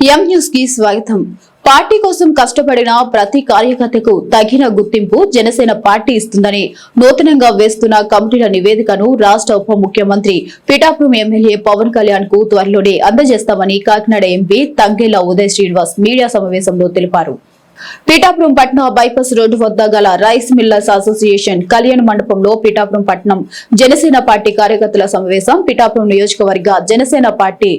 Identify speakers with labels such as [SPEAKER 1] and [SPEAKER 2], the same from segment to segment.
[SPEAKER 1] ఎం న్యూస్కి స్వాగతం. పార్టీ కోసం కష్టపడిన ప్రతి కార్యకర్తకు తగిన గుర్తింపు జనసేన పార్టీ ఇస్తుందని నూతనంగా వేస్తున్న కమిటీల నివేదికను రాష్ట్ర ఉప ముఖ్యమంత్రి పిఠాపురం ఎమ్మెల్యే పవన్ కళ్యాణ్కు త్వరలోనే అందజేస్తామని కాకినాడ ఎంపీ తంగేల ఉదయ్ శ్రీనివాస్ మీడియా సమావేశంలో తెలిపారు. పీఠాపురం పట్నం బైపాస్ రోడ్డు వద్ద గల రైస్ మిల్లర్స్ అసోసియేషన్ కళ్యాణ మండపంలో పీఠాపురం పట్నం జనసేన పార్టీ కార్యకర్తల సమావేశం పీఠాపురం నియోజకవర్గ Janasena party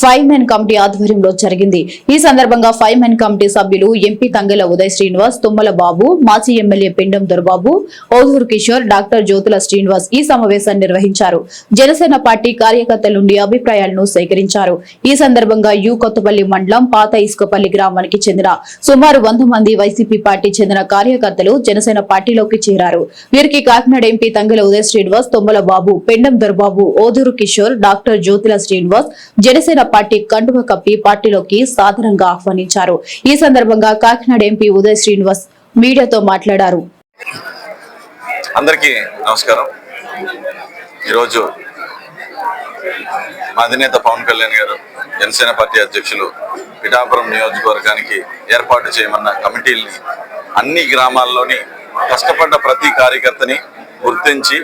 [SPEAKER 1] five men committee ఆధ్వర్యంలో జరిగింది. ఈ సందర్భంగా ఫైవ్ మెన్ కమిటీ సభ్యులు ఎంపీ తంగెల ఉదయ్ శ్రీనివాస్ తుమ్మల బాబు మాజీ ఎమ్మెల్యే పిండం దొరబాబు ఓదూరు కిషోర్ డాక్టర్ జ్యోతుల శ్రీనివాస్ ఈ సమావేశాన్ని నిర్వహించారు. జనసేన పార్టీ కార్యకర్తల నుండి అభిప్రాయాలను సేకరించారు. ఈ సందర్భంగా యు కొత్తపల్లి మండలం పాత ఇసుకపల్లి గ్రామానికి చెందిన సుమారు వంద మంది వైసీపీ పార్టీ చెందిన కార్యకర్తలు జనసేన పార్టీలోకి చేరారు. వీరికి Kakinada MP Thangella Uday Srinivas Tummala Babu Pendam Durbabu Odooru Kishore doctor Jyothula Srinivas Janasena party కండువ కప్పి పార్టీలోకి సాధారణంగా ఆహ్వానించారు. ఈ సందర్భంగా కాకినాడ ఎంపీ ఉదయ్ శ్రీనివాస్ మీడియాతో మాట్లాడారు.
[SPEAKER 2] అందరికీ నమస్కారం. ఈరోజు మా అధినేత పవన్ కళ్యాణ్ గారు జనసేన పార్టీ అధ్యక్షులు పిఠాపురం నియోజకవర్గానికి ఏర్పాటు చేయమన్న కమిటీల్ని అన్ని గ్రామాల్లోని కష్టపడ్డ ప్రతి కార్యకర్తని గుర్తించి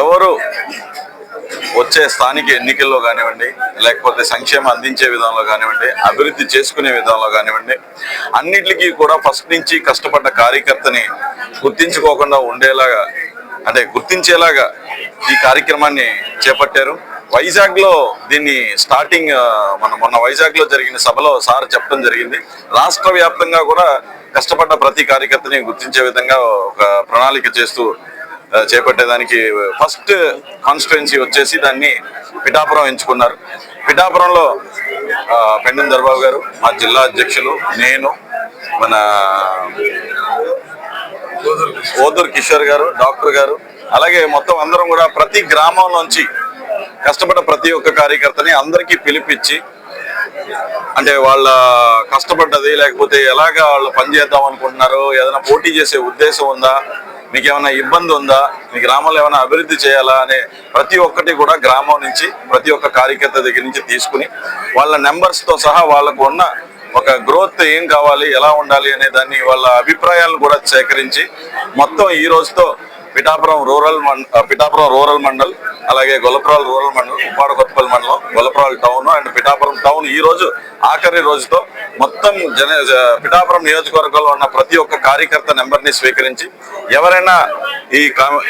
[SPEAKER 2] ఎవరు వచ్చే స్థానిక ఎన్నికల్లో కానివ్వండి లేకపోతే సంక్షేమం అందించే విధంలో కానివ్వండి అభివృద్ధి చేసుకునే విధంలో కానివ్వండి అన్నిటికీ కూడా ఫస్ట్ నుంచి కష్టపడ్డ కార్యకర్తని గుర్తించుకోకుండా ఉండేలాగా అంటే గుర్తించేలాగా ఈ కార్యక్రమాన్ని చేపట్టారు. వైజాగ్లో దీన్ని స్టార్టింగ్ మన మొన్న వైజాగ్లో జరిగిన సభలో సార్ చెప్పడం జరిగింది. రాష్ట్ర వ్యాప్తంగా కూడా కష్టపడ్డ ప్రతి కార్యకర్తని గుర్తించే విధంగా ఒక ప్రణాళిక చేస్తూ చేపట్టేదానికి ఫస్ట్ కాన్స్టిట్యున్సీ వచ్చేసి దాన్ని పిఠాపురం ఎంచుకున్నారు. పిఠాపురంలో పెండం దర్బాబు గారు మా జిల్లా అధ్యక్షులు నేను మన ఓదూర్ కిషోర్ గారు డాక్టర్ గారు అలాగే మొత్తం అందరం కూడా ప్రతి గ్రామం నుంచి కష్టపడ్డ ప్రతి ఒక్క కార్యకర్తని అందరికీ పిలిపించి అంటే వాళ్ళ కష్టపడ్డది లేకపోతే ఎలాగ వాళ్ళు పనిచేద్దాం అనుకుంటున్నారు ఏదైనా పోటీ చేసే ఉద్దేశం ఉందా మీకు ఏమైనా ఇబ్బంది ఉందా మీ గ్రామంలో ఏమైనా అభివృద్ధి చేయాలా అనే ప్రతి ఒక్కటి కూడా గ్రామం నుంచి ప్రతి ఒక్క కార్యకర్త దగ్గర నుంచి తీసుకుని వాళ్ళ నెంబర్స్తో సహా వాళ్ళకు ఉన్న ఒక గ్రోత్ ఏం కావాలి ఎలా ఉండాలి అనే దాన్ని వాళ్ళ అభిప్రాయాలను కూడా సేకరించి మొత్తం ఈ రోజుతో పిఠాపురం రూరల్ పిఠాపురం రూరల్ మండల్ అలాగే గొల్లపురాల రూరల్ మండలం ఉప్పాడ కొత్తపల్లి మండలం Gollaprolu town and Pithapuram town ఈ రోజు ఆఖరి రోజుతో మొత్తం జన పిఠాపురం నియోజకవర్గంలో ఉన్న ప్రతి ఒక్క కార్యకర్త నెంబర్ని స్వీకరించి ఎవరైనా ఈ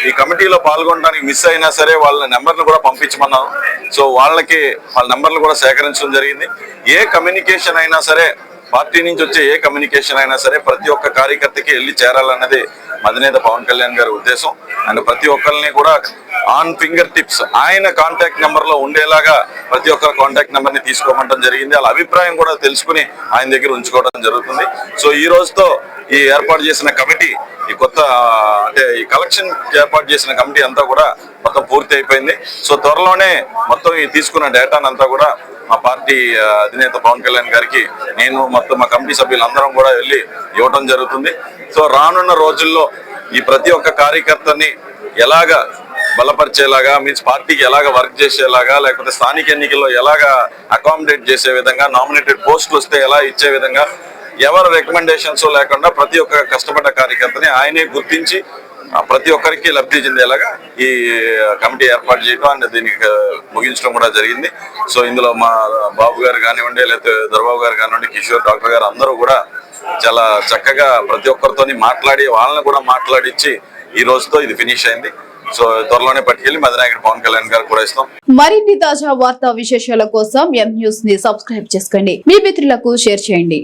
[SPEAKER 2] ఈ కమిటీలో పాల్గొనడానికి మిస్ అయినా సరే వాళ్ళ నెంబర్లు కూడా పంపించమన్నాను సో వాళ్ళకి వాళ్ళ నెంబర్లు కూడా సేకరించడం జరిగింది. ఏ కమ్యూనికేషన్ అయినా సరే పార్టీ నుంచి వచ్చే ఏ కమ్యూనికేషన్ అయినా సరే ప్రతి ఒక్క కార్యకర్తకి వెళ్ళి చేరాలన్నది అధినేత పవన్ కళ్యాణ్ గారి ఉద్దేశం. అండ్ ప్రతి ఒక్కరిని కూడా ఆన్ ఫింగర్ టిప్స్ ఆయన కాంటాక్ట్ నెంబర్లో ఉండేలాగా ప్రతి ఒక్కరి కాంటాక్ట్ నెంబర్ని తీసుకోమంటం జరిగింది. వాళ్ళ అభిప్రాయం కూడా తెలుసుకుని ఆయన దగ్గర ఉంచుకోవడం జరుగుతుంది. సో ఈ రోజుతో ఈ ఏర్పాటు చేసిన కమిటీ ఈ కొత్త అంటే ఈ కలెక్షన్ ఏర్పాటు చేసిన కమిటీ అంతా కూడా మొత్తం పూర్తి అయిపోయింది. సో త్వరలోనే మొత్తం ఈ తీసుకున్న డేటాను అంతా కూడా మా పార్టీ అధినేత పవన్ కళ్యాణ్ గారికి నేను మొత్తం మా కమిటీ సభ్యులందరం కూడా వెళ్ళి ఇవ్వటం జరుగుతుంది. సో రానున్న రోజుల్లో ఈ ప్రతి ఒక్క కార్యకర్తని ఎలాగా బలపరిచేలాగా మీన్స్ పార్టీకి ఎలాగ వర్క్ చేసేలాగా లేకపోతే స్థానిక ఎన్నికల్లో ఎలాగా అకామిడేట్ చేసే విధంగా నామినేటెడ్ పోస్టులు వస్తే ఎలా ఇచ్చే విధంగా ఎవరి రికమెండేషన్స్ లేకుండా ప్రతి ఒక్క కష్టపడ్డ కార్యకర్తని ఆయనే గుర్తించి ప్రతి ఒక్కరికి లబ్ధి చెందేలాగా ఈ కమిటీ ఏర్పాటు చేయడం అండ్ దీనికి ముగించడం కూడా జరిగింది. సో ఇందులో మా బాబు గారు కానివ్వండి లేకపోతే దొరబాబు గారు కానివ్వండి కిషోర్ డాక్టర్ గారు అందరూ కూడా చాలా చక్కగా ప్రతి ఒక్కరితోని మాట్లాడి వాళ్ళని కూడా మాట్లాడిచ్చి ఈ రోజుతో ఇది ఫినిష్ అయింది. సో త్వరలోనే పట్టుకెళ్ళి మధునాయకుడు పవన్ కళ్యాణ్ గారు కూడా ఇస్తాం.
[SPEAKER 1] మరిన్ని తాజా వార్తా విశేషాల కోసం ఎం న్యూస్ని సబ్స్క్రైబ్ చేసుకోండి. మీ మిత్రులకు షేర్ చేయండి.